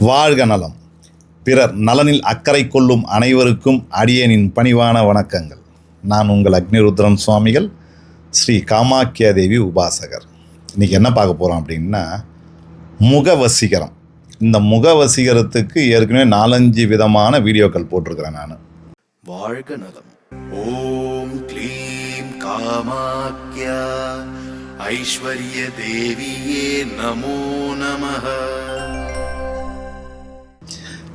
வாழ்க நலம். பிறர் நலனில் அக்கறை கொள்ளும் அனைவருக்கும் அடியேனின் பணிவான வணக்கங்கள். நான் உங்கள் அக்னிருத்ரன் சுவாமிகள் ஸ்ரீ காமாக்கியா தேவி உபாசகர். இன்றைக்கி என்ன பார்க்க போகிறோம் அப்படின்னா முகவசீகரம். இந்த முகவசீகரத்துக்கு ஏற்கனவே நாலஞ்சு விதமான வீடியோக்கள் போட்டிருக்கிறேன் நான். வாழ்க நலம். ஓம் க்ளீம் காமாக்கியா. ஐஸ்வர்ய தேவியே நமோ நமः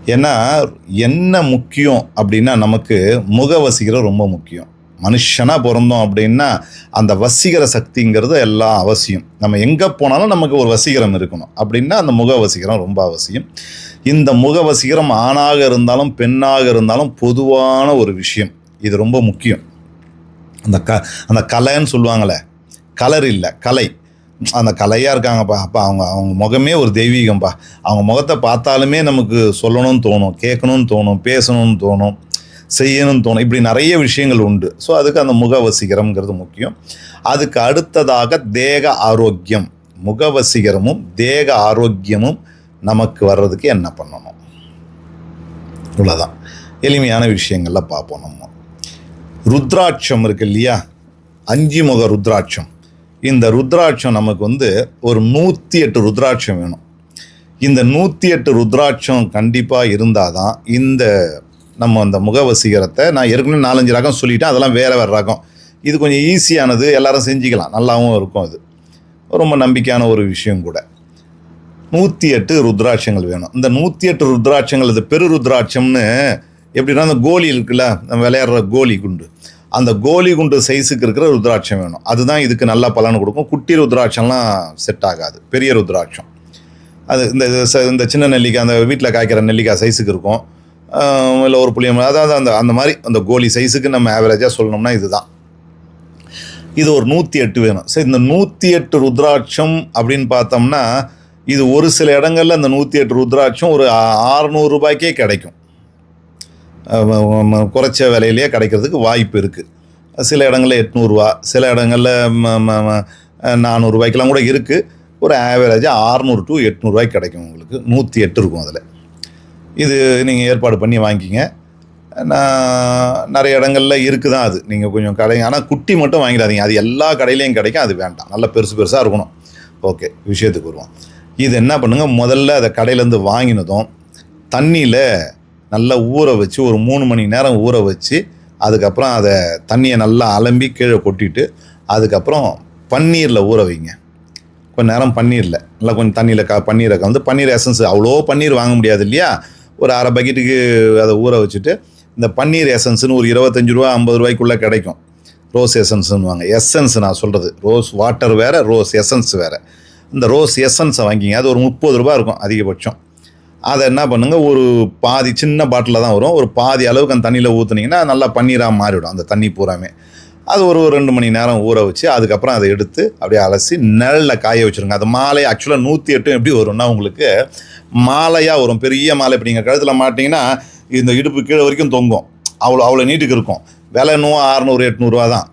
ஏன்னா என்ன முக்கியம் அப்படின்னா நமக்கு முக வசீகரம் ரொம்ப முக்கியம். மனுஷனாக பிறந்தோம் அப்படின்னா அந்த வசீகர சக்திங்கிறது எல்லாம் அவசியம். நம்ம எங்கே போனாலும் நமக்கு ஒரு வசீகரம் இருக்கணும். அப்படின்னா அந்த முக வசீகரம் ரொம்ப அவசியம். இந்த முக வசீகரம் ஆணாக இருந்தாலும் பெண்ணாக இருந்தாலும் பொதுவான ஒரு விஷயம். இது ரொம்ப முக்கியம். அந்த க அந்த கலைன்னு சொல்லுவாங்களே கலர் இல்லை கலை. அந்த கலையாக இருக்காங்கப்பா. அப்பா அவங்க அவங்க முகமே ஒரு தெய்வீகம்ப்பா அவங்க முகத்தை பார்த்தாலுமே நமக்கு சொல்லணும்னு தோணும் கேட்கணும்னு தோணும் பேசணும்னு தோணும் செய்யணும்னு தோணும். இப்படி நிறைய விஷயங்கள் உண்டு. ஸோ அதுக்கு அந்த முக வசீகரம்ங்கிறது முக்கியம். அதுக்கு அடுத்ததாக தேக ஆரோக்கியம். முக வசீகரமும் தேக ஆரோக்கியமும் நமக்கு வர்றதுக்கு என்ன பண்ணணும்? இவ்வளோதான் எளிமையான விஷயங்கள்ல பார்ப்போம் நம்ம. ருத்ராட்சம் இருக்கு இல்லையா? அஞ்சு முக ருத்ராட்சம். இந்த ருத்ராட்சம் நமக்கு வந்து ஒரு நூற்றி எட்டு ருத்ராட்சம் வேணும். இந்த நூற்றி எட்டு ருத்ராட்சம் கண்டிப்பாக இருந்தால் தான் இந்த நம்ம அந்த முகவசீகரத்தை நான் ஏற்கனவே நாலஞ்சு ரகம் சொல்லிட்டேன் அதெல்லாம் வேறு வேறு ரகம். இது கொஞ்சம் ஈஸியானது எல்லாரும் செஞ்சுக்கலாம். நல்லாவும் இருக்கும் அது. ரொம்ப நம்பிக்கையான ஒரு விஷயம் கூட. நூற்றி எட்டு ருத்ராட்சங்கள் வேணும். இந்த நூற்றி எட்டு ருத்ராட்சங்கள் இது பெரு ருத்ராட்சம்னு எப்படின்னா அந்த கோலி இருக்குல்ல நம்ம விளையாடுற கோலி குண்டு. அந்த கோலி குண்டு சைஸுக்கு இருக்கிற ருத்ராட்சம் வேணும். அதுதான் இதுக்கு நல்ல பலன் கொடுக்கும். குட்டி ருத்ராட்சம்லாம் செட் ஆகாது. பெரிய ருத்ராட்சம். அது இந்த இந்த சின்ன நெல்லிக்காய் அந்த வீட்டில் காய்க்கிற நெல்லிக்காய் சைஸுக்கு இருக்கும். இல்லை ஒரு புளியம் அதாவது அந்த அந்த மாதிரி அந்த கோலி சைஸுக்கு நம்ம ஆவரேஜாக சொல்லணும்னா இதுதான். இது ஒரு நூற்றி எட்டு வேணும். சரி இந்த நூற்றி எட்டு ருத்ராட்சம் அப்படின்னு பார்த்தோம்னா இது ஒரு சில இடங்களில் அந்த நூற்றி எட்டு ருத்ராட்சம் ஒரு ஆறுநூறு ரூபாய்க்கே கிடைக்கும். குறைச்ச விலையிலேயே கிடைக்கிறதுக்கு வாய்ப்பு இருக்குது சில இடங்களில் எட்நூறுரூவா சில இடங்களில் நானூறுரூவாய்க்கெலாம் கூட இருக்குது ஒரு ஆவரேஜாக ஆறுநூறு டு எட்நூறுரூவாய்க்கு கிடைக்கும் உங்களுக்கு. நூற்றி எட்டு இருக்கும் அதில். இது நீங்கள் ஏற்பாடு பண்ணி வாங்கிக்கிங்க நான் நிறைய இடங்களில் இருக்குது தான் அது. நீங்கள் கொஞ்சம் கடை ஆனால் குட்டி மட்டும் வாங்கிடாதீங்க. அது எல்லா கடையிலையும் கிடைக்கும். அது வேண்டாம். நல்லா பெருசு பெருசாக இருக்கணும். ஓகே விஷயத்துக்கு வருவோம். இது என்ன பண்ணுங்கள் முதல்ல அதை கடையிலேருந்து வாங்கினதும் தண்ணியில் நல்லா ஊற வச்சு ஒரு மூணு மணி நேரம் ஊற வச்சு அதுக்கப்புறம் அதை தண்ணியை நல்லா அலம்பி கீழே கொட்டிட்டு அதுக்கப்புறம் பன்னீரில் ஊற வைங்க. கொஞ்ச நேரம் பன்னீரில். நல்லா கொஞ்சம் தண்ணியில் க பன்னீரை கலந்து பன்னீர் எசன்ஸ் அவ்வளோ பன்னீர் வாங்க முடியாது இல்லையா? ஒரு அரை பக்கெட்டுக்கு அதை ஊற வச்சுட்டு இந்த பன்னீர் எசன்ஸ்னு ஒரு இருபத்தஞ்சு ரூபா ஐம்பது ரூபாய்க்குள்ளே கிடைக்கும். ரோஸ் எசன்ஸ்னுவாங்க எசன்ஸ் நான் சொல்கிறது ரோஸ் வாட்டர் வேறு ரோஸ் எசன்ஸ் வேறு. இந்த ரோஸ் எசன்ஸை வாங்கிங்க. அது ஒரு முப்பது ரூபா இருக்கும் அதிகபட்சம். அதை என்ன பண்ணுங்க ஒரு பாதி சின்ன பாட்டிலில் தான் வரும். ஒரு பாதி அளவுக்கு அந்த தண்ணியில் ஊற்றுனீங்கன்னா நல்லா பன்னீராக மாறிவிடும் அந்த தண்ணி பூராமே. அது ஒரு ரெண்டு மணி நேரம் ஊற வச்சு அதுக்கப்புறம் அதை எடுத்து அப்படியே அலசி நிழலில் காய வச்சுருங்க. அது மாலை ஆக்சுவலாக நூற்றி எட்டும் எப்படி வரும்னா உங்களுக்கு மாலையாக வரும். பெரிய மாலை. இப்போ நீங்கள் கழுத்தில் மாட்டிங்கன்னா இந்த இடுப்பு கீழே வரைக்கும் தொங்கும். அவ்வளோ அவ்வளோ நீட்டுக்கு இருக்கும். விலை இன்னும் அறநூறு எட்நூறுவா தான்.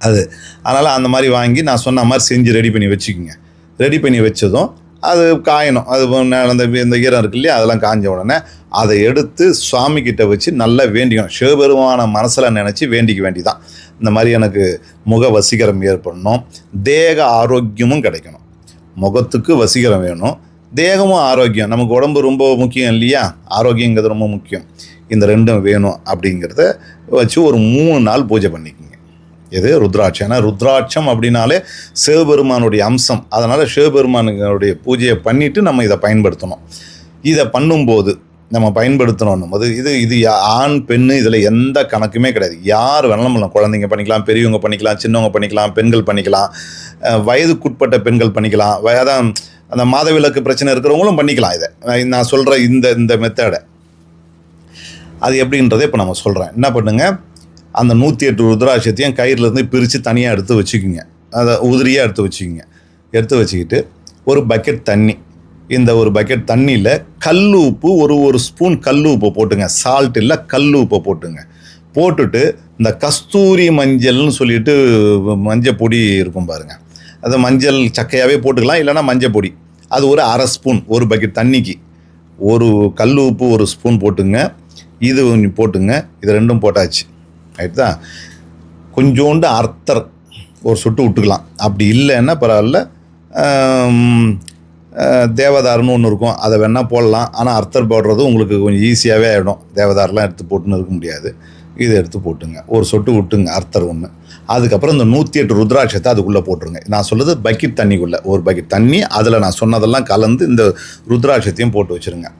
அது. அதனால் அந்த மாதிரி வாங்கி நான் சொன்ன மாதிரி செஞ்சு ரெடி பண்ணி வச்சுக்கோங்க. ரெடி பண்ணி வச்சதும் அது காயணும். அது ந- அந்த இந்த ஈரம் இருக்கு இல்லையா? அதெல்லாம் காஞ்ச உடனே அதை எடுத்து சுவாமிக்கிட்ட வச்சு நல்லா வேண்டிக்கணும். சிவபெருமான மனசில் நினச்சி வேண்டிக்க வேண்டிதான். இந்த மாதிரி எனக்கு முக வசீகரம் ஏற்படணும். தேக ஆரோக்கியமும் கிடைக்கணும். முகத்துக்கு வசீகரம் வேணும். தேகமும் ஆரோக்கியம். நமக்கு உடம்பு ரொம்ப முக்கியம் இல்லையா? ஆரோக்கியங்கிறது ரொம்ப முக்கியம். இந்த ரெண்டும் வேணும் அப்படிங்கிறத வச்சு ஒரு மூணு நாள் பூஜை பண்ணிக்கோங்க. எது? ருத்ராட்சம் ஏன்னா ருத்ராட்சம் அப்படின்னாலே சிவபெருமானுடைய அம்சம். அதனால் சிவபெருமானுடைய பூஜையை பண்ணிவிட்டு நம்ம இதை பயன்படுத்தணும். இதை பண்ணும்போது நம்ம பயன்படுத்தணும் போது இது இது யா- ஆண் பெண் இதில் எந்த கணக்குமே கிடையாது. யார் வேணாலும் பண்ணலாம். குழந்தைங்க பண்ணிக்கலாம் பெரியவங்க பண்ணிக்கலாம் சின்னவங்க பண்ணிக்கலாம் பெண்கள் பண்ணிக்கலாம் வயதுக்குட்பட்ட பெண்கள் பண்ணிக்கலாம். வய- அதான் அந்த மாதவிலக்கு பிரச்சனை இருக்கிறவங்களும் பண்ணிக்கலாம் இதை. நான் சொல்கிற இந்த இந்த மெத்தடை அது எப்படின்றதை இப்போ நம்ம சொல்கிறேன் என்ன பண்ணுங்கள் அந்த நூற்றி எட்டு ருத்ராட்சத்தையும் கயிறுலேருந்து பிரித்து தனியாக எடுத்து வச்சுக்கோங்க. அதை உதிரியாக எடுத்து வச்சுக்கோங்க. எடுத்து வச்சுக்கிட்டு ஒரு பக்கெட் தண்ணி. இந்த ஒரு பக்கெட் தண்ணியில் கல் உப்பு ஒரு ஒரு ஸ்பூன் கல் உப்பை போட்டுங்க. சால்ட் இல்லை கல் உப்பை போட்டுங்க. போட்டுட்டு இந்த கஸ்தூரி மஞ்சள்னு சொல்லிட்டு மஞ்சள் பொடி இருக்கும் பாருங்கள் அது மஞ்சள் சக்கையாகவே போட்டுக்கலாம் இல்லைன்னா மஞ்சள் பொடி. அது ஒரு அரை ஸ்பூன் ஒரு பக்கெட் தண்ணிக்கு. ஒரு கல் உப்பு ஒரு ஸ்பூன் போட்டுங்க. இது கொஞ்சம் போட்டுங்க. இது ரெண்டும் போட்டாச்சு. ரைட் தான் கொஞ்சோண்டு அர்த்தர் ஒரு சொட்டு விட்டுக்கலாம். அப்படி இல்லைன்னா பரவாயில்ல. தேவதாருன்னு ஒன்று இருக்கும். அதை வேணால் போடலாம். ஆனால் அர்த்தர் போடுறது உங்களுக்கு கொஞ்சம் ஈஸியாகவே ஆகிடும் தேவதாரெலாம் எடுத்து போட்டுன்னு இருக்க முடியாது. இதை எடுத்து போட்டுங்க. ஒரு சொட்டு விட்டுங்க அர்த்தர் ஒன்று அதுக்கப்புறம் இந்த நூற்றி எட்டு ருத்ராட்சத்தை அதுக்குள்ளே போட்டுருங்க. நான் சொல்கிறது பக்கெட் தண்ணிக்குள்ளே. ஒரு பக்கெட் தண்ணி அதில் நான் சொன்னதெல்லாம் கலந்து இந்த ருத்ராட்சத்தையும் போட்டு வச்சுருங்க.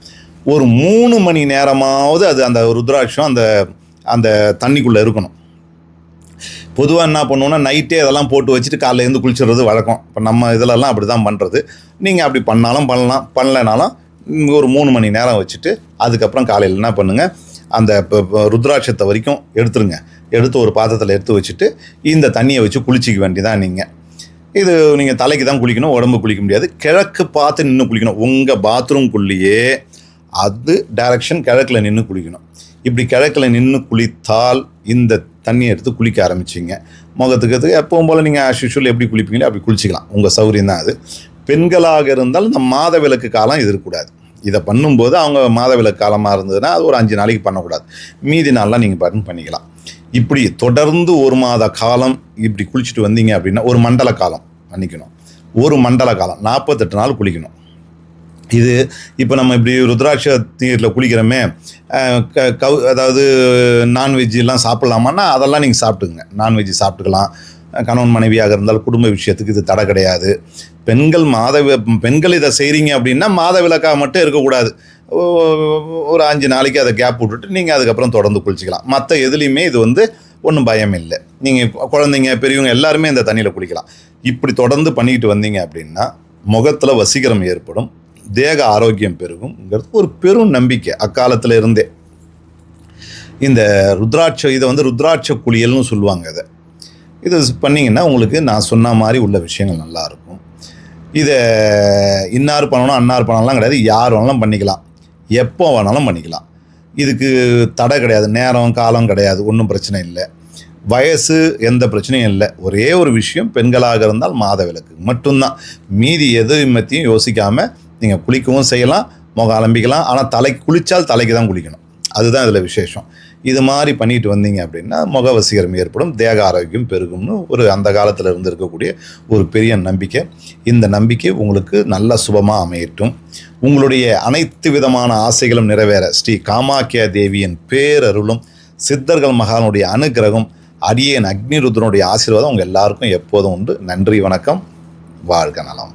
ஒரு மூணு மணி நேரமாவது அது அந்த ருத்ராட்சம் அந்த அந்த தண்ணிக்குள்ளே இருக்கணும். பொதுவாக என்ன பண்ணுவோம்னா நைட்டே அதெல்லாம் போட்டு வச்சுட்டு காலையிலேருந்து குளிச்சுறது வழக்கம். இப்போ நம்ம இதிலெல்லாம் அப்படி தான் பண்ணுறது நீங்கள் அப்படி பண்ணாலும் பண்ணலாம். பண்ணலைனாலும் ஒரு மூணு மணி நேரம் வச்சுட்டு அதுக்கப்புறம் காலையில் என்ன பண்ணுங்கள் அந்த ருத்ராட்சத்தை வரைக்கும் எடுத்துருங்க. எடுத்து ஒரு பாத்திரத்தில் எடுத்து வச்சுட்டு இந்த தண்ணியை வச்சு குளிச்சிக்க வேண்டியதான் நீங்கள் இது நீங்கள் தலைக்கு தான் குளிக்கணும் உடம்பு குளிக்க முடியாது. கிழக்கு பார்த்து நின்று குளிக்கணும். உங்கள் பாத்ரூம்குள்ளேயே அது டைரக்ஷன் கிழக்கில் நின்று குளிக்கணும். இப்படி கிழக்கில் நின்று குளித்தால் இந்த தண்ணியை எடுத்து குளிக்க ஆரம்பிச்சிங்க. முகத்துக்கு எப்பவும் போல் நீங்கள் ஆஸ் யூஷுவல் எப்படி குளிப்பீங்களோ அப்படி குளிச்சிக்கலாம். உங்கள் சௌரியம் தான் அது. பெண்களாக இருந்தால் இந்த மாத விளக்கு காலம் இது இருக்கக்கூடாது இதை பண்ணும்போது அவங்க மாத விளக்கு காலமாக இருந்ததுன்னா அது ஒரு அஞ்சு நாளைக்கு பண்ணக்கூடாது. மீதி நாளெலாம் நீங்கள் பாட்டு பண்ணிக்கலாம். இப்படி தொடர்ந்து ஒரு மாத காலம் இப்படி குளிச்சுட்டு வந்தீங்க அப்படின்னா ஒரு மண்டல காலம் பண்ணிக்கணும். ஒரு மண்டல காலம் நாற்பத்தெட்டு நாள் குளிக்கணும். இது இப்போ நம்ம இப்படி ருத்ராட்ச நீரில் குளிக்கிறோமே க- கவு அதாவது நான்வெஜ்லாம் சாப்பிட்லாமான்னா அதெல்லாம் நீங்கள் சாப்பிட்டுங்க நான்வெஜ் சாப்பிட்டுக்கலாம். கணவன் மனைவியாக இருந்தால் குடும்ப விஷயத்துக்கு இது தடை கிடையாது. பெண்கள் மாத வி- பெண்கள் இதை செய்கிறீங்க அப்படின்னா மாத விளக்காக மட்டும் இருக்கக்கூடாது. ஒரு அஞ்சு நாளைக்கு அதை கேப் விட்டுட்டு நீங்கள் அதுக்கப்புறம் தொடர்ந்து குளிச்சிக்கலாம். மற்ற எதுலேயுமே இது வந்து ஒன்றும் பயம் இல்லை. நீங்கள் குழந்தைங்க பெரியவங்க எல்லாருமே இந்த தண்ணியில் குளிக்கலாம். இப்படி தொடர்ந்து பண்ணிக்கிட்டு வந்தீங்க அப்படின்னா முகத்தில் வசீகரம் ஏற்படும். தேக ஆரோக்கியம் பெருகும்ங்கிறது ஒரு பெரும் நம்பிக்கை அக்காலத்தில் இருந்தே. இந்த ருத்ராட்ச இதை வந்து ருத்ராட்ச குளியல்னு சொல்லுவாங்க இதை. இது பண்ணிங்கன்னா உங்களுக்கு நான் சொன்ன மாதிரி உள்ள விஷயங்கள் நல்லாயிருக்கும் இதை இன்னார் பண்ணணும் அன்னார் பண்ணலாம் கிடையாது யார் வேணாலும் பண்ணிக்கலாம். எப்போ வேணாலும் பண்ணிக்கலாம். இதுக்கு தடை கிடையாது நேரம் காலம் கிடையாது ஒன்றும் பிரச்சனை இல்லை. வயசு எந்த பிரச்சனையும் இல்லை. ஒரே ஒரு விஷயம் பெண்களாக இருந்தால் மாத விளக்கு மட்டும்தான். மீதி எது மத்தியும் யோசிக்காமல் நீங்கள் குளிக்கவும் செய்யலாம் முகம் அலம்பிக்கலாம். ஆனால் தலைக்கு குளித்தால் தலைக்கு தான் குளிக்கணும். அதுதான் இதில் விசேஷம். இது மாதிரி பண்ணிட்டு வந்தீங்க அப்படின்னா முக வசீகரம் ஏற்படும் தேக ஆரோக்கியம் பெருகும்னு ஒரு அந்த காலத்தில் இருந்து இருக்கக்கூடிய ஒரு பெரிய நம்பிக்கை. இந்த நம்பிக்கை உங்களுக்கு நல்ல சுபமாக அமையட்டும். உங்களுடைய அனைத்து விதமான ஆசைகளும் நிறைவேற ஸ்ரீ காமாக்கியா தேவியின் பேரருளும் சித்தர்கள் மகானுடைய அனுகிரகம் அடியேன் அக்னிருத்ரனுடைய ஆசீர்வாதம் உங்கள் எல்லாருக்கும் எப்போதும் உண்டு. நன்றி வணக்கம். வாழ்க நலம்.